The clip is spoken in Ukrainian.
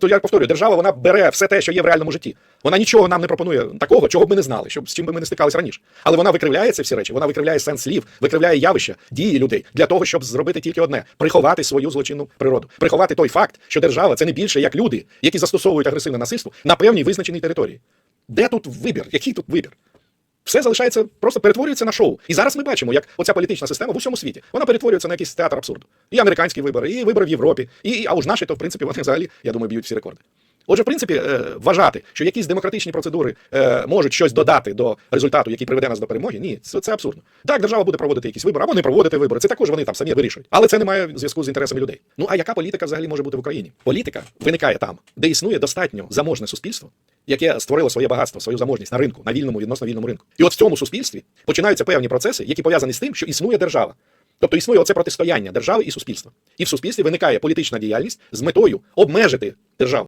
То я повторюю, держава вона бере все те, що є в реальному житті. Вона нічого нам не пропонує такого, чого б ми не знали, щоб з чим би ми не стикалися раніше. Але вона викривляє ці всі речі, вона викривляє сенс слів, викривляє явища, дії людей для того, щоб зробити тільки одне приховати свою злочинну природу, приховати той факт, що держава це не більше як люди, які застосовують агресивне насильство на певній визначеній території. Де тут вибір? Який тут вибір? Все залишається, просто перетворюється на шоу. І зараз ми бачимо, як оця політична система в усьому світі вона перетворюється на якийсь театр абсурду. І американські вибори, і вибори в Європі, і, а уж наші, то в принципі вони взагалі, я думаю, б'ють всі рекорди. Отже, в принципі, е, вважати, що якісь демократичні процедури е, можуть щось додати до результату, який приведе нас до перемоги, ні, це, це абсурдно. Так, держава буде проводити якісь вибори, або не проводити вибори. Це також вони там самі вирішують. Але це не має зв'язку з інтересами людей. Ну а яка політика взагалі може бути в Україні? Політика виникає там, де існує достатньо заможне суспільство, яке створило своє багатство, свою заможність на ринку, на вільному відносно вільному ринку. І от в цьому суспільстві починаються певні процеси, які пов'язані з тим, що існує держава. Тобто існує оце протистояння держави і суспільства. І в суспільстві виникає політична діяльність з метою обмежити державу.